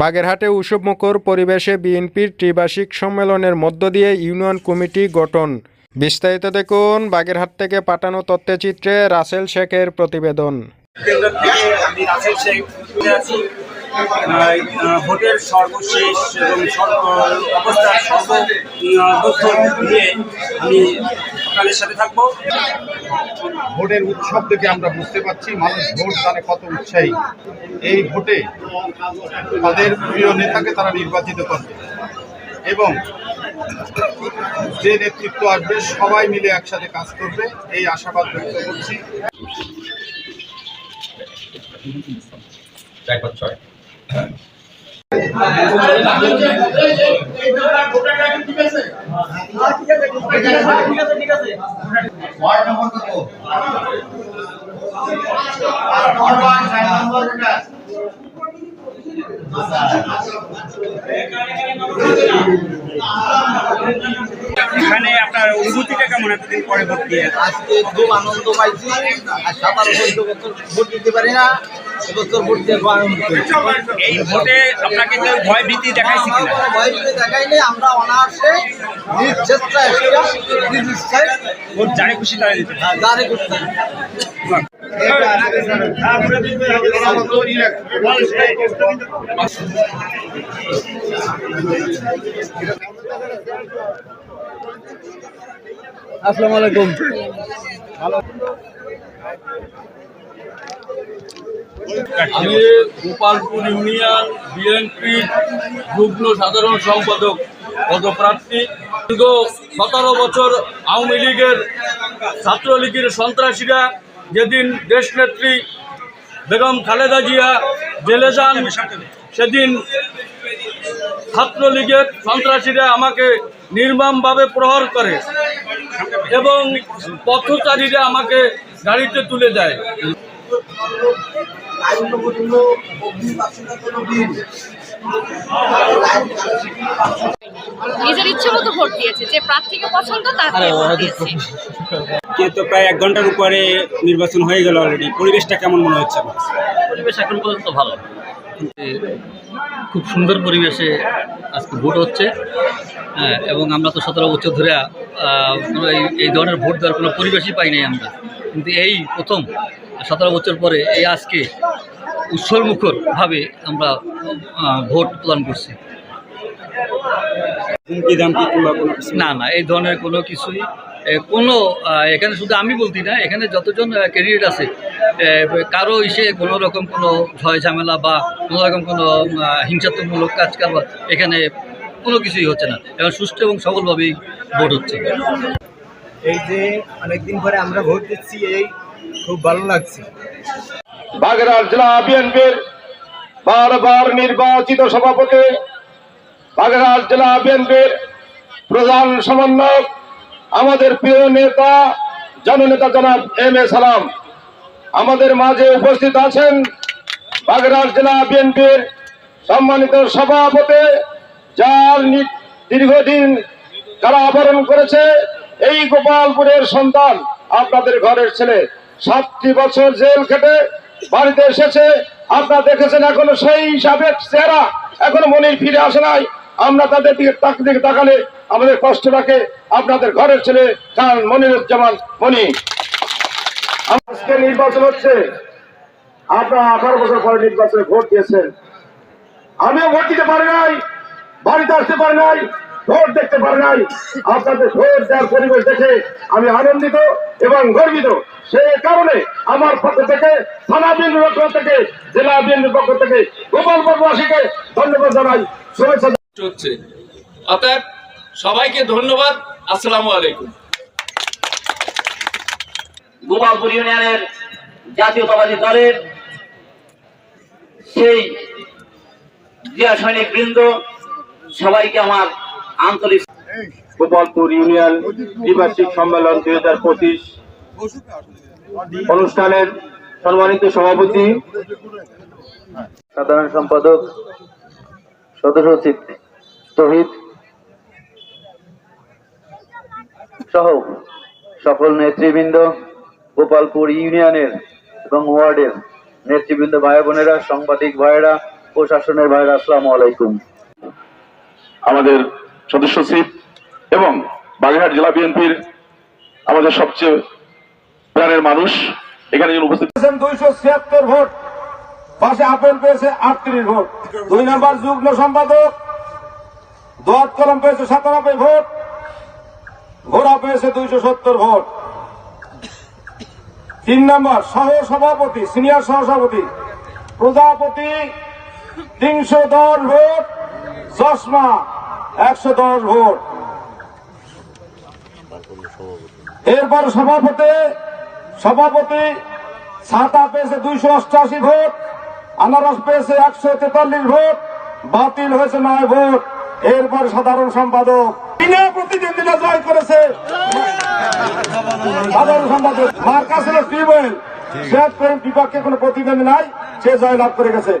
বাগেরহাটে উৎসবমুখর পরিবেশে বিএনপির ত্রিবার্ষিক সম্মেলনের মধ্য দিয়ে ইউনিয়ন কমিটি গঠন। বিস্তারিত দেখুন বাগেরহাট থেকে পাঠানো তথ্যচিত্রে রাসেল শেখের প্রতিবেদন। ভোটের সর্বশেষ এবং অবস্থার সর্ব তথ্য নিয়ে আমি আপনাদের সাথে থাকব। ভোটের উৎসব থেকে আমরা বুঝতে পারছি মানুষ ভোট দানে কত উৎসাহী। এই ভোটে তাদের প্রিয় নেতাকে তারা নির্বাচিত করবে এবং যে নেতৃত্ব আসবে সবাই মিলে একসাথে কাজ করবে। এই আশাবাদ ব্যক্ত করছি। এখানে আপনার অনুভূতিটা কেমন এতদিন পরে দিয়ে আজকে খুব আনন্দ পাইছি, আর সাতারো বছর ভোট দিতে পারি না। এবছর ভোট দিয়ে আনন্দ এই ভোটে আপনাকে কেউ ভয় ভীতি দেখাইছে কিনা? আমরা ভয়কে দেখাইলে আমরা অনায়াসে নিজ চেষ্টা নিজ ইচ্ছায় ভোট যারে খুশি তারা দিতে দাঁড়ে করতে আসসালামু আলাইকুম। আমি গোপালপুর ইউনিয়ন বিএনপি যুগ্ম সাধারণ সম্পাদক, পদপ্রার্থী। দীর্ঘ সতেরো বছর আওয়ামী লীগের ছাত্রলীগের সন্ত্রাসীরা যেদিন দেশ দেশনেত্রী বেগম খালেদা জিয়া জেলে যান, সেদিন ছাত্রলীগের সন্ত্রাসীরা আমাকে নির্মমভাবে প্রহার করে এবং পথচারীরা আমাকে গাড়িতে তুলে দেয়। নিজের ইচ্ছে মতো ভোট দিয়েছে যে প্রার্থীকে পছন্দ তাকে ভোট দিয়েছে। কিন্তু প্রায় এক ঘণ্টার উপরে নির্বাচন হয়ে গেল অলরেডি পরিবেশটা কেমন মনে হচ্ছে? পরিবেশ এখন পর্যন্ত ভালো। খুব সুন্দর পরিবেশে আজকে ভোট হচ্ছে। হ্যাঁ এবং আমরা তো সতেরো বছর ধরে এই- এই ধরনের ভোট দেওয়ার কোনো পরিবেশই পাই নাই আমরা। কিন্তু এই প্রথম সতেরো বছর পরে এই আজকে উৎসবমুখরভাবে আমরা ভোট প্রদান করছি। না না এই ধরনের কোনো কিছুই কোনো এখানে শুধু আমি বলতি না এখানে যতজন ক্যান্ডিডেট আছে কারও ইসে কোনো রকম কোনো ভয় ঝামেলা বা কোনো রকম কোনো হিংসাত্মকমূলক কাজ কারবার এখানে কোনো কিছুই হচ্ছে না। এবং সুষ্ঠু এবং সফলভাবেই ভোট হচ্ছে। এই যে অনেকদিন পরে আমরা ভোট দিচ্ছি এই খুব ভালো লাগছে। বাগেরহাট জেলা বিএনপির বারবার নির্বাচিত সভাপতি, বাগেরহাট জেলা বিএনপির প্রধান সমন্বয়ক, আমাদের প্রিয় নেতা, জননেতা জনাব এম এ সালাম। আমাদের মাঝে উপস্থিত আছেন বাগেরহাট জেলা বিএনপির সম্মানিত সভাপতি, যার দীর্ঘদিন কারা আবরণ করেছে এই গোপালপুরের সন্তান, আপনাদের ঘরের ছেলে। সাতটি বছর জেল খেটে বাড়িতে এসেছে। আপনারা দেখেছেন এখনও সেই সাবেক চেহারা। এখনও মনির ফিরে আসে নাই। আমরা তাদের দিকে তাক দিকে তাকালে আমাদের কষ্ট রাখে আপনাদের ঘরের ছেলে খান মনিরুজ্জামান মনি। আজকে নির্বাচন হচ্ছে। আপনারা আঠারো বছর পরে নির্বাচনে ভোট দিয়েছেন। আমিও ভোট দিতে পারি নাই, বাড়িতে আসতে পারি নাই। ভোট দেখতে পারি নাই। আপনাদের ভোট দেওয়ার পরিবেশ দেখে আমি আনন্দিত এবং গর্বিত। সেই কারণে আমার পক্ষ থেকে থানা বিন্দুর পক্ষ থেকে জেলা বিন্দুর পক্ষ থেকে গোপালপুরবাসীকে ধন্যবাদ জানাই। শুভেচ্ছা হচ্ছে অতএব সবাইকে ধন্যবাদ। আসসালামু আলাইকুম। গোপালপুর ইউনিয়নের জাতীয়তাবাদী দলের সেই জিয়া সৈনিক বৃন্দ সবাইকে আমার আন্তরিক গোপালপুর ইউনিয়ন দ্বিবার্ষিক সম্মেলন দুই হাজার পঁচিশ অনুষ্ঠানের সম্মানিত সভাপতি, সাধারণ সম্পাদক, সদস্য সচিব তহিদ সহ সকল নেতৃবৃন্দ, গোপালপুর ইউনিয়নের এবং ওয়ার্ডের নেতৃবৃন্দ ভাই বোনেরা, সাংবাদিক ভাইয়েরা, প্রশাসনের ভাইরা, আসসালামু আলাইকুম। আমাদের সদস্য সচিব এবং বাগেরহাট জেলা বিএনপির আমাদের সবচেয়ে প্রাণের মানুষ। এখানে উপস্থিত দুইশো ছিয়াত্তর ভোট। পাশে আপেল পেয়েছে আটত্রিশ ভোট। দুই নম্বর যুগ্ম সম্পাদক, দোয়াত কলম পেয়েছে সাতানব্বই ভোট। ঘোড়া পেয়েছে দুইশো সত্তর ভোট। তিন নম্বর সহ সভাপতি সিনিয়র সহসভাপতি, প্রজাপতি তিনশো দশ ভোট। চশমা একশো দশ ভোট। এরপর সভাপতি সভাপতি ছাতা পেয়েছে দুইশো অষ্টাশি ভোট আনারস পেয়েছে একশো তেতাল্লিশ ভোট বাতিল হয়েছে নয় ভোট। এরপর সাধারণ সম্পাদক বিনা প্রতিদ্বন্দ্বিতা জয় করেছে। সাধারণ সম্পাদক মার্কাস টিউবওয়েল বিপক্ষে কোনো প্রতিদ্বন্দ্বী নাই সে জয় লাভ করে গেছে।